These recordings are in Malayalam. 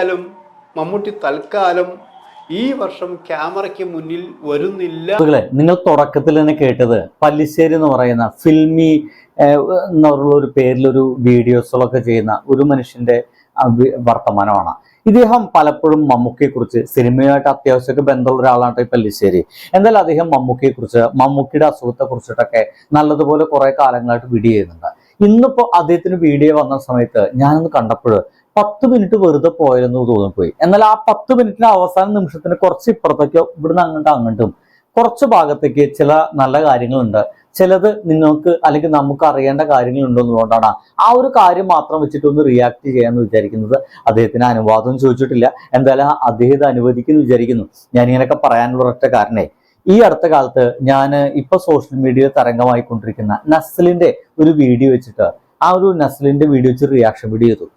എന്തായാലും മമ്മൂട്ടി തൽക്കാലം ഈ വർഷം ക്യാമറയ്ക്ക് മുന്നിൽ വരുന്നില്ല. നിങ്ങൾ തുടക്കത്തിൽ തന്നെ കേട്ടത് പല്ലിശ്ശേരി എന്ന് പറയുന്ന ഫിൽമി എന്നുള്ള ഒരു പേരിലൊരു വീഡിയോസുകളൊക്കെ ചെയ്യുന്ന ഒരു മനുഷ്യന്റെ വർത്തമാനമാണ്. ഇദ്ദേഹം പലപ്പോഴും മമ്മൂക്കയെ കുറിച്ച് സിനിമയുമായിട്ട് അത്യാവശ്യമൊക്കെ ബന്ധമുള്ള ഒരാളാണ് ഈ പല്ലിശ്ശേരി. എന്തായാലും അദ്ദേഹം മമ്മൂക്കയെ കുറിച്ച് മമ്മൂക്കിയുടെ അസുഖത്തെ കുറിച്ചിട്ടൊക്കെ നല്ലതുപോലെ കുറെ കാലങ്ങളായിട്ട് വീഡിയോ ചെയ്യുന്നുണ്ട്. ഇന്നിപ്പോ അദ്ദേഹത്തിന് വീഡിയോ വന്ന സമയത്ത് ഞാനൊന്ന് കണ്ടപ്പോൾ പത്ത് മിനിറ്റ് വെറുതെ പോയെന്ന് തോന്നിപ്പോയി. എന്നാൽ ആ പത്ത് മിനിറ്റിന് അവസാന നിമിഷത്തിന് കുറച്ച് ഇപ്പുറത്തേക്കോ ഇവിടുന്ന് അങ്ങോട്ടും അങ്ങോട്ടും കുറച്ച് ഭാഗത്തേക്ക് ചില നല്ല കാര്യങ്ങളുണ്ട്. ചിലത് നിങ്ങൾക്ക് അല്ലെങ്കിൽ നമുക്ക് അറിയേണ്ട കാര്യങ്ങളുണ്ടോ ഉണ്ടെന്നുകൊണ്ടാണ് ആ ഒരു കാര്യം മാത്രം വെച്ചിട്ട് ഒന്ന് റിയാക്ട് ചെയ്യാന്ന് വിചാരിക്കുന്നത്. അദ്ദേഹത്തിന് അനുവാദം ചോദിച്ചിട്ടില്ല. എന്തായാലും അദ്ദേഹത്തെ അനുവദിക്കുന്നു വിചാരിക്കുന്നു. ഞാൻ ഇങ്ങനെയൊക്കെ പറയാനുള്ള ഒറ്റ കാരണേ. ഈ അടുത്ത കാലത്ത് ഞാൻ ഇപ്പൊ സോഷ്യൽ മീഡിയയിൽ തരംഗമായിക്കൊണ്ടിരിക്കുന്ന നസ്ലിന്റെ ഒരു വീഡിയോ വെച്ചിട്ട് ആ ഒരു നസ്ലിന്റെ വീഡിയോ വെച്ച് റിയാക്ഷൻ വീഡിയോ ചെയ്തു.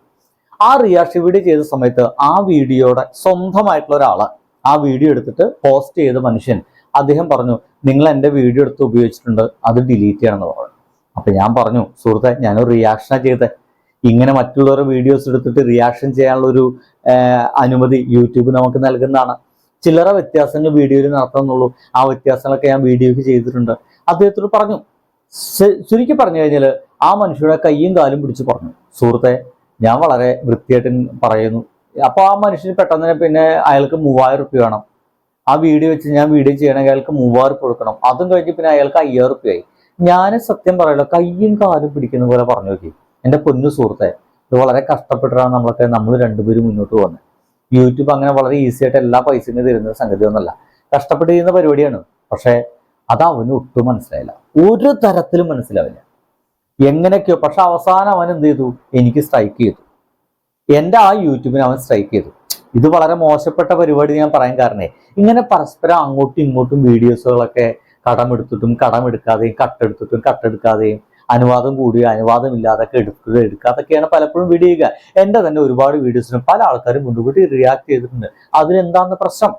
ആ റിയാക്ഷൻ വീഡിയോ ചെയ്ത സമയത്ത് ആ വീഡിയോയുടെ സ്വന്തമായിട്ടുള്ള ഒരാൾ ആ വീഡിയോ എടുത്തിട്ട് പോസ്റ്റ് ചെയ്ത മനുഷ്യൻ അദ്ദേഹം പറഞ്ഞു നിങ്ങൾ എന്റെ വീഡിയോ എടുത്ത് ഉപയോഗിച്ചിട്ടുണ്ട് അത് ഡിലീറ്റ് ചെയ്യണമെന്ന് പറഞ്ഞു. അപ്പൊ ഞാൻ പറഞ്ഞു സുഹൃത്തെ ഞാനൊരു റിയാക്ഷനാ ചെയ്തത് ഇങ്ങനെ മറ്റുള്ളവരുടെ വീഡിയോസ് എടുത്തിട്ട് റിയാക്ഷൻ ചെയ്യാനുള്ള ഒരു അനുമതി യൂട്യൂബ് നമുക്ക് നൽകുന്നതാണ്. ചില്ലറ വ്യത്യാസങ്ങൾ വീഡിയോയിൽ നടത്തുന്നുള്ളൂ ആ വ്യത്യാസങ്ങളൊക്കെ ഞാൻ വീഡിയോക്ക് ചെയ്തിട്ടുണ്ട്. അദ്ദേഹത്തോട് പറഞ്ഞു ചുരുക്കി പറഞ്ഞു കഴിഞ്ഞാൽ ആ മനുഷ്യരുടെ കൈയും കാലും പിടിച്ച് പറഞ്ഞു സുഹൃത്തെ ഞാൻ വളരെ വൃത്തിയായിട്ട് പറയുന്നു. അപ്പൊ ആ മനുഷ്യന് പെട്ടെന്ന് തന്നെ പിന്നെ അയാൾക്ക് മൂവായിരം റുപ്യ വേണം. ആ വീഡിയോ വെച്ച് ഞാൻ വീഡിയോ ചെയ്യണമെങ്കിൽ അയാൾക്ക് മൂവായിരം റുപ്യ കൊടുക്കണം. അതും കഴിഞ്ഞ് പിന്നെ അയാൾക്ക് അയ്യായിരം റുപ്യയായി ഞാൻ സത്യം പറയല്ലോ കയ്യും കാലും പിടിക്കുന്ന പോലെ പറഞ്ഞു നോക്കി. എന്റെ പൊന്നു സുഹൃത്തെ ഇത് വളരെ കഷ്ടപ്പെട്ടിട്ടാണ് നമ്മളൊക്കെ നമ്മൾ രണ്ടുപേരും മുന്നോട്ട് പോകുന്നത്. യൂട്യൂബ് അങ്ങനെ വളരെ ഈസി ആയിട്ട് എല്ലാ പൈസയും തരുന്ന സംഗതി ഒന്നല്ല. കഷ്ടപ്പെട്ട് ചെയ്യുന്ന പരിപാടിയാണ്. പക്ഷേ അത് അവന് ഒട്ടും മനസ്സിലായില്ല. ഒരു തരത്തിലും മനസ്സിലാവില്ല. എങ്ങനെയൊക്കെയോ പക്ഷെ അവസാനം അവൻ എന്ത് ചെയ്തു? എനിക്ക് സ്ട്രൈക്ക് ചെയ്തു. എന്റെ ആ യൂട്യൂബിന് അവൻ സ്ട്രൈക്ക് ചെയ്തു. ഇത് വളരെ മോശപ്പെട്ട പരിപാടി ഞാൻ പറയാൻ കാരണേ ഇങ്ങനെ പരസ്പരം അങ്ങോട്ടും ഇങ്ങോട്ടും വീഡിയോസുകളൊക്കെ കടമെടുത്തിട്ടും കടമെടുക്കാതെയും കട്ടെടുത്തിട്ടും കട്ടെടുക്കാതെയും അനുവാദം കൂടിയോ അനുവാദമില്ലാതൊക്കെ എടുക്കുക എടുക്കാതൊക്കെയാണ് പലപ്പോഴും വീഡിയോ ചെയ്യുക. എന്റെ തന്നെ ഒരുപാട് വീഡിയോസിനും പല ആൾക്കാരും മുൻകൂട്ടി റിയാക്ട് ചെയ്തിട്ടുണ്ട്. അതിലെന്താന്ന് പ്രശ്നം?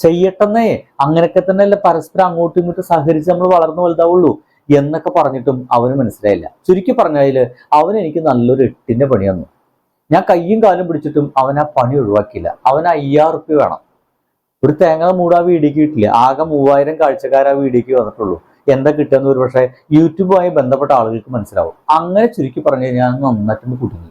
ചെയ്യട്ടെന്നേ. അങ്ങനെയൊക്കെ തന്നെയല്ലേ പരസ്പരം അങ്ങോട്ടും ഇങ്ങോട്ടും സഹകരിച്ച് നമ്മൾ വളർന്നു വലുതാവുള്ളൂ. എന്നൊക്കെ പറഞ്ഞിട്ടും അവന് മനസ്സിലായില്ല. ചുരുക്കി പറഞ്ഞാൽ അവൻ എനിക്ക് നല്ലൊരു എട്ടിന്റെ പണി തന്നു. ഞാൻ കയ്യും കാലും പിടിച്ചിട്ടും അവൻ ആ പണി ഒഴിവാക്കിയില്ല. അവൻ അയ്യായിരം റുപ്യ വേണം. ഒരു തേങ്ങ മൂട് ആ കിട്ടില്ല. ആകെ മൂവായിരം കാഴ്ചക്കാർ ആ വന്നിട്ടുള്ളൂ. എന്താ കിട്ടുമെന്ന് ഒരു പക്ഷേ യൂട്യൂബുമായി ബന്ധപ്പെട്ട ആളുകൾക്ക് മനസ്സിലാവും. അങ്ങനെ ചുരുക്കി പറഞ്ഞു കഴിഞ്ഞാൽ നന്നായിട്ടൊന്ന് കുടുങ്ങി.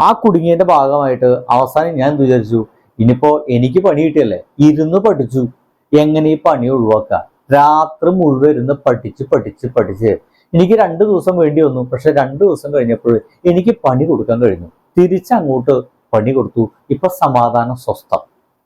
ആ കുടുങ്ങിയതിന്റെ ഭാഗമായിട്ട് അവസാനം ഞാൻ വിചാരിച്ചു? ഇനിയിപ്പോ എനിക്ക് പണി കിട്ടിയല്ലേ? ഇരുന്ന് പഠിച്ചു. എങ്ങനെ ഈ പണി ഒഴിവാക്കുക? രാത്രി മുഴുവൻ ഇരുന്ന് പഠിച്ച് പഠിച്ച് പഠിച്ച്. എനിക്ക് രണ്ട് ദിവസം വേണ്ടി വന്നു. പക്ഷെ രണ്ട് ദിവസം കഴിഞ്ഞപ്പോൾ എനിക്ക് പണി കൊടുക്കാൻ കഴിഞ്ഞു. തിരിച്ചങ്ങോട്ട് പണി കൊടുത്തു. ഇപ്പൊ സമാധാനം സ്വസ്ഥം.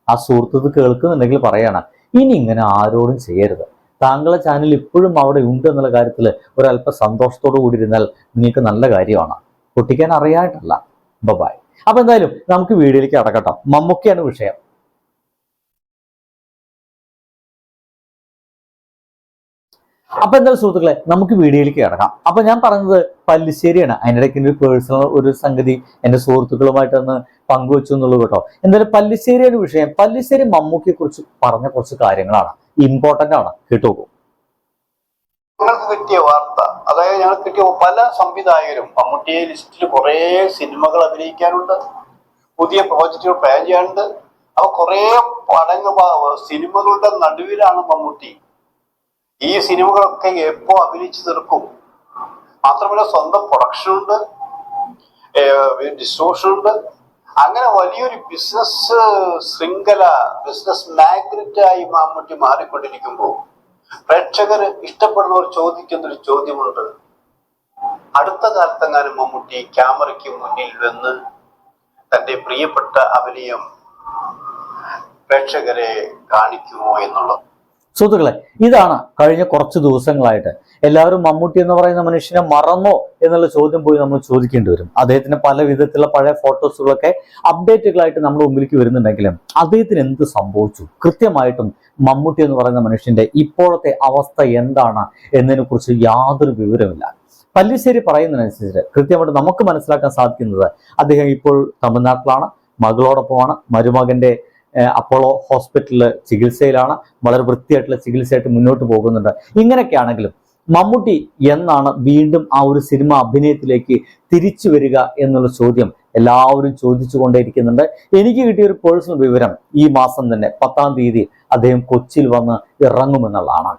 ആ സുഹൃത്ത് ഇത് കേൾക്കുന്നുണ്ടെങ്കിൽ പറയണം ഇനി ഇങ്ങനെ ആരോടും ചെയ്യരുത്. താങ്കളെ ചാനൽ ഇപ്പോഴും അവിടെ ഉണ്ട് എന്നുള്ള കാര്യത്തിൽ ഒരല്പം സന്തോഷത്തോടു കൂടി ഇരുന്നാൽ നിങ്ങൾക്ക് നല്ല കാര്യമാണ്. പൊട്ടിക്കാൻ അറിയായിട്ടല്ല ബബായ് അപ്പൊ എന്തായാലും നമുക്ക് വീഡിയോയിലേക്ക് അടക്കട്ടോ മമ്മൂക്കയാണ് വിഷയം. അപ്പൊ എന്തായാലും സുഹൃത്തുക്കളെ നമുക്ക് വീഡിയോയിലേക്ക് കിടക്കാം. അപ്പൊ ഞാൻ പറഞ്ഞത് പല്ലിശ്ശേരിയാണ്. അതിന്റെ ഇടയ്ക്ക് ഒരു പേഴ്സണൽ ഒരു സംഗതി എന്റെ സുഹൃത്തുക്കളുമായിട്ടൊന്ന് പങ്കുവെച്ചു എന്നുള്ളത് കേട്ടോ. എന്തായാലും പല്ലിശ്ശേരിയുടെ വിഷയം പല്ലിശ്ശേരി മമ്മൂക്കിയെ കുറിച്ച് പറഞ്ഞ കുറച്ച് കാര്യങ്ങളാണ്. ഇമ്പോർട്ടന്റ് ആണ്. കേട്ടോ ഞങ്ങൾക്ക് കിട്ടിയ വാർത്ത അതായത് ഞങ്ങൾക്ക് കിട്ടിയ പല സംവിധായകരും മമ്മൂട്ടിയെ ലിസ്റ്റിൽ കുറെ സിനിമകൾ അഭിനയിക്കാനുണ്ട് പുതിയ പ്രോജക്റ്റുകൾ പ്ലാൻ ചെയ്യാനുണ്ട്. അപ്പൊ കുറെ പടങ്ങൾ സിനിമകളുടെ നടുവിലാണ് മമ്മൂട്ടി ഈ സിനിമകളൊക്കെ എപ്പോ അഭിനയിച്ചു തീർക്കും? മാത്രമല്ല സ്വന്തം പ്രൊഡക്ഷൻ ഉണ്ട്. ഡിസ്ട്രിബ്യൂഷൻ ഉണ്ട്. അങ്ങനെ വലിയൊരു ബിസിനസ് ശൃംഖല ബിസിനസ് മാഗ്നറ്റ് ആയി മമ്മൂട്ടി മാറിക്കൊണ്ടിരിക്കുമ്പോൾ പ്രേക്ഷകർ ഇഷ്ടപ്പെടുന്നവർ ചോദിക്കുന്ന ഒരു ചോദ്യമുണ്ട്. അടുത്ത കാലത്തെങ്ങാനും മമ്മൂട്ടി ക്യാമറയ്ക്ക് മുന്നിൽ വന്ന് തന്റെ പ്രിയപ്പെട്ട അഭിനയം പ്രേക്ഷകരെ കാണിക്കുമോ എന്നുള്ളത്? സുഹൃത്തുക്കളെ ഇതാണ് കഴിഞ്ഞ കുറച്ച് ദിവസങ്ങളായിട്ട് എല്ലാവരും മമ്മൂട്ടി എന്ന് പറയുന്ന മനുഷ്യനെ മറന്നോ എന്നുള്ള ചോദ്യം പോയി നമ്മൾ ചോദിക്കേണ്ടി വരും. അദ്ദേഹത്തിന്റെ പല വിധത്തിലുള്ള പഴയ ഫോട്ടോസുകളൊക്കെ അപ്ഡേറ്റുകളായിട്ട് നമ്മുടെ മുമ്പിലേക്ക് വരുന്നുണ്ടെങ്കിലും അദ്ദേഹത്തിന് എന്ത് സംഭവിച്ചു? കൃത്യമായിട്ടും മമ്മൂട്ടി എന്ന് പറയുന്ന മനുഷ്യന്റെ ഇപ്പോഴത്തെ അവസ്ഥ എന്താണ് എന്നതിനെ കുറിച്ച് യാതൊരു വിവരമില്ല പല്ലിശ്ശേരി പറയുന്നതിനനുസരിച്ച് കൃത്യമായിട്ട് നമുക്ക് മനസ്സിലാക്കാൻ സാധിക്കുന്നത് അദ്ദേഹം ഇപ്പോൾ തമിഴ്നാട്ടിലാണ് മകളോടൊപ്പമാണ് മരുമകന്റെ അപ്പോളോ ഹോസ്പിറ്റലിൽ ചികിത്സയിലാണ് വളരെ വൃത്തിയായിട്ടുള്ള ചികിത്സയായിട്ട് മുന്നോട്ട് പോകുന്നുണ്ട്. ഇങ്ങനെയൊക്കെ ആണെങ്കിലും മമ്മൂട്ടി എന്നാണ് വീണ്ടും ആ ഒരു സിനിമ അഭിനയത്തിലേക്ക് തിരിച്ചു വരിക എന്നുള്ള ചോദ്യം എല്ലാവരും ചോദിച്ചു കൊണ്ടേയിരിക്കുന്നുണ്ട് എനിക്ക് കിട്ടിയ ഒരു പേഴ്സണൽ വിവരം ഈ മാസം തന്നെ പത്താം തീയതി അദ്ദേഹം കൊച്ചിയിൽ വന്ന് ഇറങ്ങുമെന്നുള്ളതാണ്.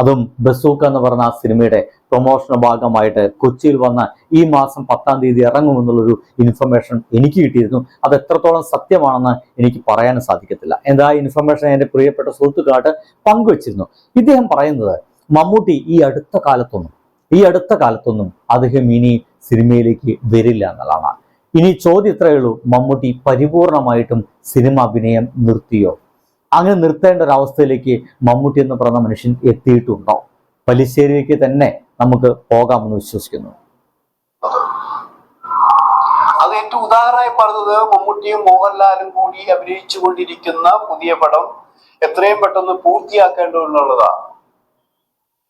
അതും ബസൂക്ക എന്ന് പറഞ്ഞ ആ സിനിമയുടെ പ്രൊമോഷൻ ഭാഗമായിട്ട് കൊച്ചിയിൽ വന്ന ഈ മാസം പത്താം തീയതി ഇറങ്ങുമെന്നുള്ളൊരു ഇൻഫർമേഷൻ എനിക്ക് കിട്ടിയിരുന്നു. അത് എത്രത്തോളം സത്യമാണെന്ന് എനിക്ക് പറയാൻ സാധിക്കത്തില്ല. എന്താ ഇൻഫർമേഷൻ എന്റെ പ്രിയപ്പെട്ട സുഹൃത്തുക്കളായിട്ട് പങ്കുവച്ചിരുന്നു. ഇദ്ദേഹം പറയുന്നത് മമ്മൂട്ടി ഈ അടുത്ത കാലത്തൊന്നും ഈ അടുത്ത കാലത്തൊന്നും അദ്ദേഹം ഇനി സിനിമയിലേക്ക് വരില്ല എന്നുള്ളതാണ്. ഇനി ചോദ്യം ഇത്രയേ ഉള്ളൂ മമ്മൂട്ടി പരിപൂർണമായിട്ടും സിനിമ അഭിനയം നിർത്തിയോ? അങ്ങനെ നിർത്തേണ്ട ഒരു അവസ്ഥയിലേക്ക് മമ്മൂട്ടി എന്ന് പറയുന്ന മനുഷ്യൻ എത്തിയിട്ടുണ്ടോ? പലിശ്ശേരിയിലേക്ക് തന്നെ നമുക്ക് പോകാമെന്ന് വിശ്വസിക്കുന്നു. അത് ഏറ്റവും ഉദാഹരണമായി പറഞ്ഞത് മമ്മൂട്ടിയും മോഹൻലാലും കൂടി അഭിനയിച്ചു കൊണ്ടിരിക്കുന്ന പുതിയ പടം എത്രയും പെട്ടെന്ന് പൂർത്തിയാക്കേണ്ടതുള്ളതാണ്.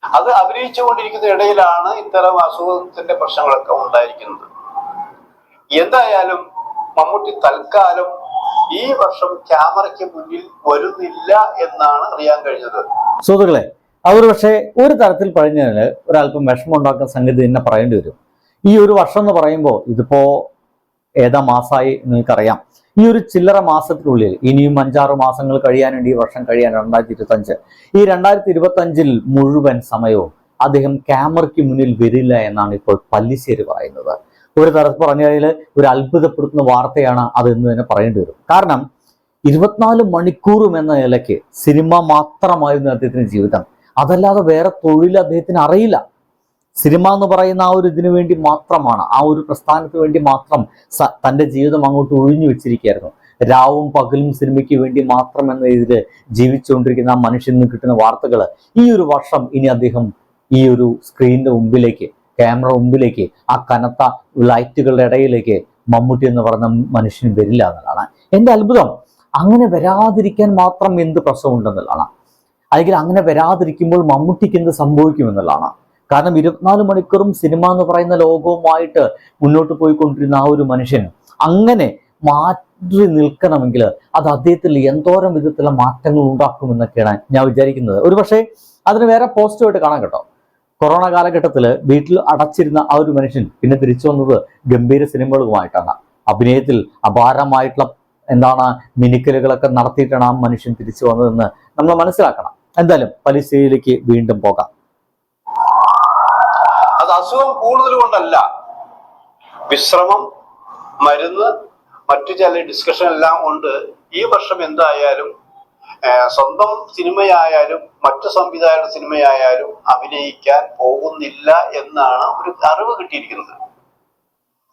അത് അഭിനയിച്ചു കൊണ്ടിരിക്കുന്ന ഇടയിലാണ് ഇത്തരം അസുഖത്തിന്റെ പ്രശ്നങ്ങളൊക്കെ ഉണ്ടായിരിക്കുന്നത്. എന്തായാലും മമ്മൂട്ടി തൽക്കാലം ഈ വർഷം ക്യാമറയ്ക്ക് മുന്നിൽ വരുന്നില്ല എന്നാണ് അറിയാൻ കഴിഞ്ഞത്. സുഹൃത്തുക്കളെ അവർ പക്ഷേ ഒരു തരത്തിൽ പറഞ്ഞതിന് ഒരല്പം വിഷമം ഉണ്ടാക്കുന്ന സംഗതി തന്നെ പറയേണ്ടി വരും. ഈ ഒരു വർഷം എന്ന് പറയുമ്പോൾ ഇതിപ്പോ ഏതാ മാസമായി നിങ്ങൾക്കറിയാം. ഈ ഒരു ചില്ലറ മാസത്തിനുള്ളിൽ ഇനിയും അഞ്ചാറ് മാസങ്ങൾ കഴിയാനുണ്ട് ഈ വർഷം കഴിയാൻ രണ്ടായിരത്തി ഇരുപത്തഞ്ച് ഈ രണ്ടായിരത്തി ഇരുപത്തഞ്ചിൽ മുഴുവൻ സമയവും അദ്ദേഹം ക്യാമറയ്ക്ക് മുന്നിൽ വരില്ല എന്നാണ് ഇപ്പോൾ പല്ലിശ്ശേരി പറയുന്നത്. ഒരു തരത്തിൽ പറഞ്ഞു കഴിഞ്ഞാൽ ഒരു അത്ഭുതപ്പെടുത്തുന്ന വാർത്തയാണ് അതെന്ന് തന്നെ പറയേണ്ടി വരും. കാരണം ഇരുപത്തിനാല് മണിക്കൂറും എന്ന നിലയ്ക്ക് സിനിമ മാത്രമായിരുന്നു അദ്ദേഹത്തിന്റെ ജീവിതം. അതല്ലാതെ വേറെ തൊഴിൽ അദ്ദേഹത്തിന് അറിയില്ല. സിനിമ എന്ന് പറയുന്ന ആ ഒരു ഇതിനു വേണ്ടി മാത്രമാണ് ആ ഒരു പ്രസ്ഥാനത്തിന് വേണ്ടി മാത്രം തന്റെ ജീവിതം അങ്ങോട്ട് ഒഴിഞ്ഞു വെച്ചിരിക്കുകയായിരുന്നു. രാവും പകലും സിനിമയ്ക്ക് വേണ്ടി മാത്രം എന്ന രീതിയിൽ ജീവിച്ചുകൊണ്ടിരിക്കുന്ന ആ മനുഷ്യന് നിന്ന് കിട്ടുന്ന വാർത്തകൾ ഈ ഒരു വർഷം ഇനി അദ്ദേഹം ഈ ഒരു സ്ക്രീനിന്റെ മുമ്പിലേക്ക് ക്യാമറ മുമ്പിലേക്ക് ആ കനത്ത ലൈറ്റുകളുടെ ഇടയിലേക്ക് മമ്മൂട്ടി എന്ന് പറഞ്ഞ മനുഷ്യൻ വരില്ല എന്നുള്ളതാണ്. എന്റെ അത്ഭുതം. അങ്ങനെ വരാതിരിക്കാൻ മാത്രം എന്ത് പ്രശ്നമുണ്ടെന്നുള്ളതാണ്. അല്ലെങ്കിൽ അങ്ങനെ വരാതിരിക്കുമ്പോൾ മമ്മൂട്ടിക്ക് എന്ത് സംഭവിക്കുമെന്നുള്ളതാണ്. കാരണം ഇരുപത്തിനാല് മണിക്കൂറും സിനിമ എന്ന് പറയുന്ന ലോകവുമായിട്ട് മുന്നോട്ട് പോയിക്കൊണ്ടിരുന്ന ആ ഒരു മനുഷ്യൻ അങ്ങനെ മാറ്റി നിൽക്കണമെങ്കിൽ അത് അദ്ദേഹത്തിൽ എന്തോരം വിധത്തിലുള്ള മാറ്റങ്ങൾ ഉണ്ടാക്കുമെന്നൊക്കെയാണ് ഞാൻ വിചാരിക്കുന്നത്. ഒരു പക്ഷേ അതിന് വേറെ പോസിറ്റീവായിട്ട് കാണാൻ കേട്ടോ. കൊറോണ കാലഘട്ടത്തിൽ വീട്ടിൽ അടച്ചിരുന്ന ആ ഒരു മനുഷ്യൻ പിന്നെ തിരിച്ചു വന്നത് ഗംഭീര സിനിമകളുമായിട്ടാണ്. അഭിനയത്തിൽ അപാരമായിട്ടുള്ള എന്താണ് മിനിക്കലുകളൊക്കെ നടത്തിയിട്ടാണ് ആ മനുഷ്യൻ തിരിച്ചു വന്നതെന്ന് നമ്മൾ മനസ്സിലാക്കണം. എന്തായാലും പലിശയിലേക്ക് വീണ്ടും പോകാം. അത് അസുഖം കൂടുതൽ കൊണ്ടല്ല. വിശ്രമം മരുന്ന് മറ്റു ചില ഡിസ്കഷൻ എല്ലാം കൊണ്ട് ഈ വർഷം എന്തായാലും സ്വന്തം സിനിമയായാലും മറ്റു സംവിധായകരുടെ സിനിമയായാലും അഭിനയിക്കാൻ പോകുന്നില്ല എന്നാണ് ഒരു അറിവ് കിട്ടിയിരിക്കുന്നത്.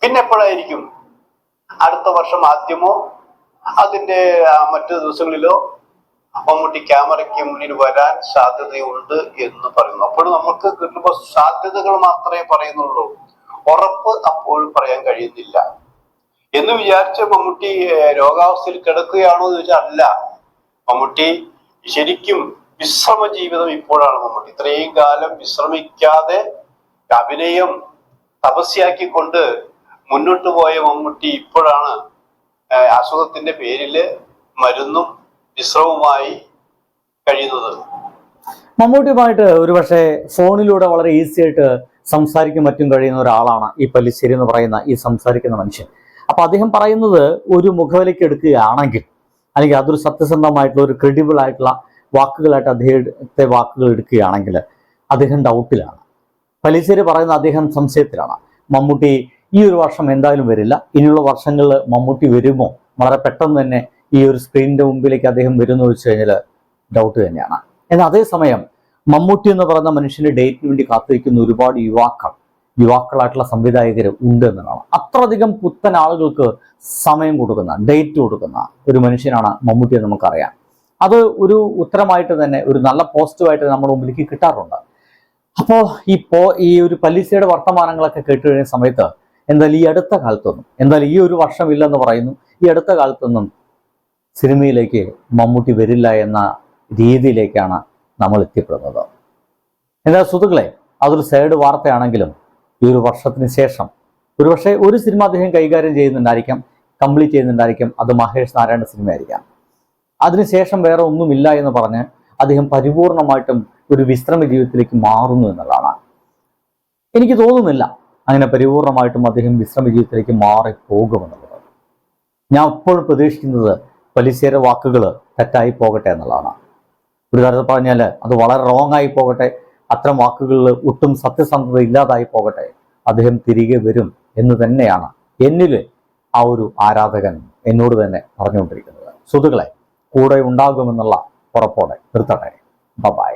പിന്നെ എപ്പോഴായിരിക്കും? അടുത്ത വർഷം ആദ്യമോ അതിന്റെ മറ്റു ദിവസങ്ങളിലോ മമ്മൂട്ടി ക്യാമറയ്ക്ക് മുന്നിൽ വരാൻ സാധ്യതയുണ്ട് എന്ന് പറയുന്നു. അപ്പോൾ നമുക്ക് കിട്ടുമ്പോൾ സാധ്യതകൾ മാത്രമേ പറയുന്നുള്ളൂ. ഉറപ്പ് അപ്പോഴും പറയാൻ കഴിയുന്നില്ല. എന്ന് വിചാരിച്ച മമ്മൂട്ടി രോഗാവസ്ഥയിൽ കിടക്കുകയാണോ എന്ന് ചോദിച്ചാൽ അല്ല. മമ്മൂട്ടി ശരിക്കും വിശ്രമ ജീവിതം ഇപ്പോഴാണ് മമ്മൂട്ടി. ഇത്രയും കാലം വിശ്രമിക്കാതെ അഭിനയം തപസ്യാക്കിക്കൊണ്ട് മുന്നോട്ട് പോയ മമ്മൂട്ടി ഇപ്പോഴാണ് അസുഖത്തിന്റെ പേരിൽ മരുന്നും വിശ്രമവുമായി കഴിയുന്നത്. മമ്മൂട്ടിയുമായിട്ട് ഒരുപക്ഷെ ഫോണിലൂടെ വളരെ ഈസി ആയിട്ട് സംസാരിക്കാൻ മറ്റും കഴിയുന്ന ഒരാളാണ് ഈ പല്ലിശ്ശേരി എന്ന് പറയുന്ന ഈ സംസാരിക്കുന്ന മനുഷ്യൻ. അപ്പൊ അദ്ദേഹം പറയുന്നത് ഒരു മുഖവിലേക്ക് എടുക്കുകയാണെങ്കിൽ അല്ലെങ്കിൽ അതൊരു സത്യസന്ധമായിട്ടുള്ള ഒരു ക്രെഡിബിൾ ആയിട്ടുള്ള വാക്കുകളായിട്ട് അദ്ദേഹത്തെ വാക്കുകൾ എടുക്കുകയാണെങ്കിൽ അദ്ദേഹം ഡൗട്ടിലാണ് പലിശ്ശേരി പറയുന്ന അദ്ദേഹം സംശയത്തിലാണ്. മമ്മൂട്ടി ഈ ഒരു വർഷം എന്തായാലും വരില്ല. ഇനിയുള്ള വർഷങ്ങളിൽ മമ്മൂട്ടി വരുമോ? വളരെ പെട്ടെന്ന് തന്നെ ഈ ഒരു സ്ക്രീനിന്റെ മുമ്പിലേക്ക് അദ്ദേഹം വരുമെന്ന് വെച്ച് കഴിഞ്ഞാൽ ഡൗട്ട് തന്നെയാണ്. എന്നാൽ അതേസമയം മമ്മൂട്ടി എന്ന് പറയുന്ന മനുഷ്യന്റെ ഡേറ്റിന് വേണ്ടി കാത്തിരിക്കുന്ന ഒരുപാട് യുവാക്കൾ യുവാക്കളായിട്ടുള്ള സംവിധായകർ ഉണ്ട് എന്നതാണ് അത്രയധികം പുത്തൻ ആളുകൾക്ക് സമയം കൊടുക്കുന്ന ഡേറ്റ് കൊടുക്കുന്ന ഒരു മനുഷ്യനാണ് മമ്മൂട്ടി എന്ന് നമുക്കറിയാം. അത് ഒരു ഉത്തരമായിട്ട് തന്നെ ഒരു നല്ല പോസിറ്റീവായിട്ട് നമ്മുടെ മുമ്പിലേക്ക് കിട്ടാറുണ്ട്. അപ്പോൾ ഈ പോ ഈ ഒരു പല്ലിസയുടെ വർത്തമാനങ്ങളൊക്കെ കേട്ട് കഴിഞ്ഞ സമയത്ത് എന്തായാലും ഈ അടുത്ത കാലത്തൊന്നും എന്തായാലും ഈ ഒരു വർഷം ഇല്ലെന്ന് പറയുന്നു. ഈ അടുത്ത കാലത്തൊന്നും സിനിമയിലേക്ക് മമ്മൂട്ടി വരില്ല എന്ന രീതിയിലേക്കാണ് നമ്മൾ എത്തിപ്പെടുന്നത്. എന്താ സുഹൃത്തുക്കളെ അതൊരു സൈഡ് വാർത്തയാണെങ്കിലും ഈ ഒരു വർഷത്തിന് ശേഷം. ഒരുപക്ഷെ ഒരു സിനിമ അദ്ദേഹം കൈകാര്യം ചെയ്യുന്നുണ്ടായിരിക്കാം കംപ്ലീറ്റ് ചെയ്യുന്നുണ്ടായിരിക്കും. അത് മഹേഷ് നാരായണ സിനിമയായിരിക്കാം. അതിനുശേഷം വേറെ ഒന്നുമില്ല എന്ന് പറഞ്ഞ് അദ്ദേഹം പരിപൂർണമായിട്ടും ഒരു വിശ്രമ ജീവിതത്തിലേക്ക് മാറുന്നു എന്നുള്ളതാണ്. എനിക്ക് തോന്നുന്നില്ല അങ്ങനെ പരിപൂർണമായിട്ടും അദ്ദേഹം വിശ്രമ ജീവിതത്തിലേക്ക് മാറിപ്പോകുമെന്നുള്ളത്. ഞാൻ എപ്പോഴും പ്രതീക്ഷിക്കുന്നത് പലിശയുടെ വാക്കുകൾ തെറ്റായി പോകട്ടെ എന്നുള്ളതാണ്. ഒരു തരത്തിൽ പറഞ്ഞാൽ അത് വളരെ റോങ് ആയി പോകട്ടെ അത്തരം വാക്കുകളിൽ ഒട്ടും സത്യസന്ധത ഇല്ലാതായി പോകട്ടെ. അദ്ദേഹം തിരികെ വരും എന്ന് തന്നെയാണ് എന്നിൽ ആ ഒരു ആരാധകൻ എന്നോട് തന്നെ പറഞ്ഞുകൊണ്ടിരിക്കുന്നത്. സുഹൃത്തുക്കളെ കൂടെ ഉണ്ടാകുമെന്നുള്ള ഉറപ്പോടെ നിർത്തട്ടെ. ബൈ